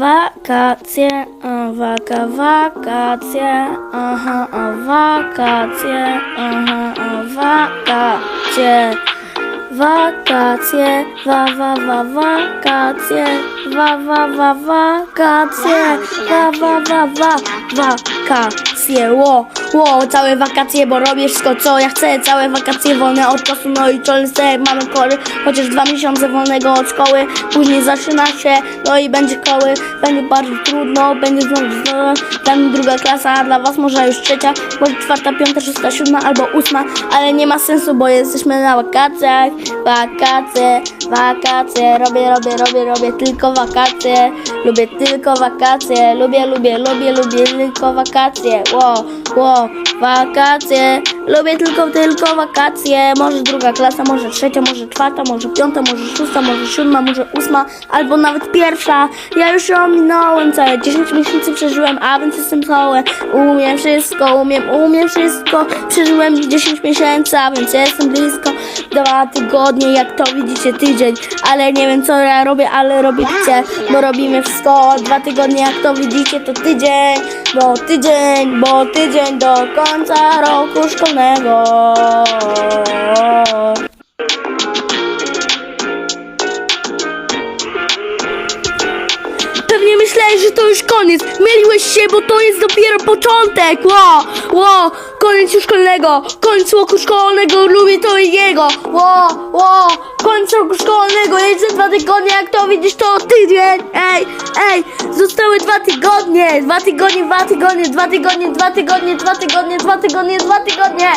Wakacje, waka, wakacje, aha, a, wakacje, aha, a, wakacje. Wakacje, wa, wa, wa, wakacje, wa, wa, wa, wakacje, wa, wa, wa, wa, wakacje, ło, ło, całe wakacje, bo robię wszystko, co ja chcę, całe wakacje wolne od czasu, no i czolce, mamy kory, chociaż dwa miesiące wolnego od szkoły, później zaczyna się, no i będzie koły, będzie bardzo trudno, będzie znowu, znowu, dla mnie druga klasa, a dla was może już trzecia, może czwarta, piąta, szósta, siódma albo ósma, ale nie ma sensu, bo jesteśmy na wakacjach, wakacje, wakacje, robię, robię, robię, robię tylko wakacje, lubię tylko wakacje, lubię, lubię, lubię, lubię tylko wakacje, ło, ło, wakacje, lubię tylko, tylko wakacje, może druga klasa, może trzecia, może czwarta, może piąta, może szósta, może siódma, może ósma, albo nawet pierwsza, ja już ją minąłem całe 10 miesięcy przeżyłem, a więc jestem cały, umiem wszystko, umiem, umiem wszystko, przeżyłem 10 miesięcy, a więc jestem blisko, dwa tygodnie, jak to widzicie, tydzień, ale nie wiem co ja robię, ale robicie, bo robimy wszystko, dwa tygodnie, jak to widzicie, to tydzień, bo tydzień, bo tydzień do końca roku szkolnego. Myślałeś, że to już koniec. Myliłeś się, bo to jest dopiero początek. Ło, ło, koniec już szkolnego. Koniec roku szkolnego, lubię to i jego. Ło, ło, koniec roku szkolnego. Jeszcze dwa tygodnie, jak to widzisz, to tydzień. Ej, ej, zostały dwa tygodnie. Dwa tygodnie, dwa tygodnie, dwa tygodnie, dwa tygodnie, dwa tygodnie, dwa tygodnie, dwa tygodnie.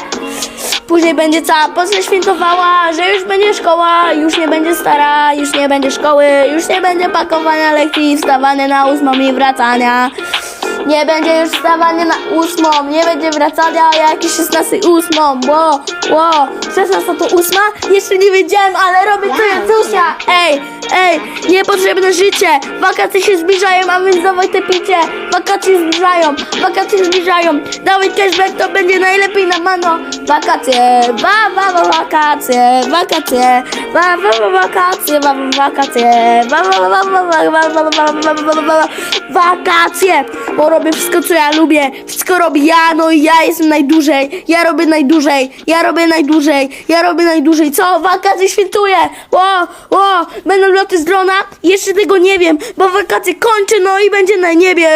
Później będzie cała Polska świętowała, że już będzie szkoła, już nie będzie stara, już nie będzie szkoły, już nie będzie pakowania lekcji, wstawania na ósmą i wracania. Nie będzie już wstawania na ósmą, nie będzie wracania jak 16 ósmą, ło, ło, 16 to ósma? Jeszcze nie wiedziałem, ale robię to jak Zuzia. Ej, ej, niepotrzebne życie, wakacje się zbliżają, a więc dawaj te picie, wakacje zbliżają, wakacje zbliżają, dawaj cashback, to będzie najlepiej na mano, wakacje, ba, ba, ba, wakacje, wakacje, Mam wakacje, mam wakacje, mam wakacje, bo robię wszystko, co ja lubię, wszystko robię ja, no i ja jestem najdłużej, ja robię najdłużej, ja robię najdłużej, ja robię najdłużej, co? Wakacje świętuję, o, o, będą loty z drona, jeszcze tego nie wiem, bo wakacje kończę, no i będzie na niebie!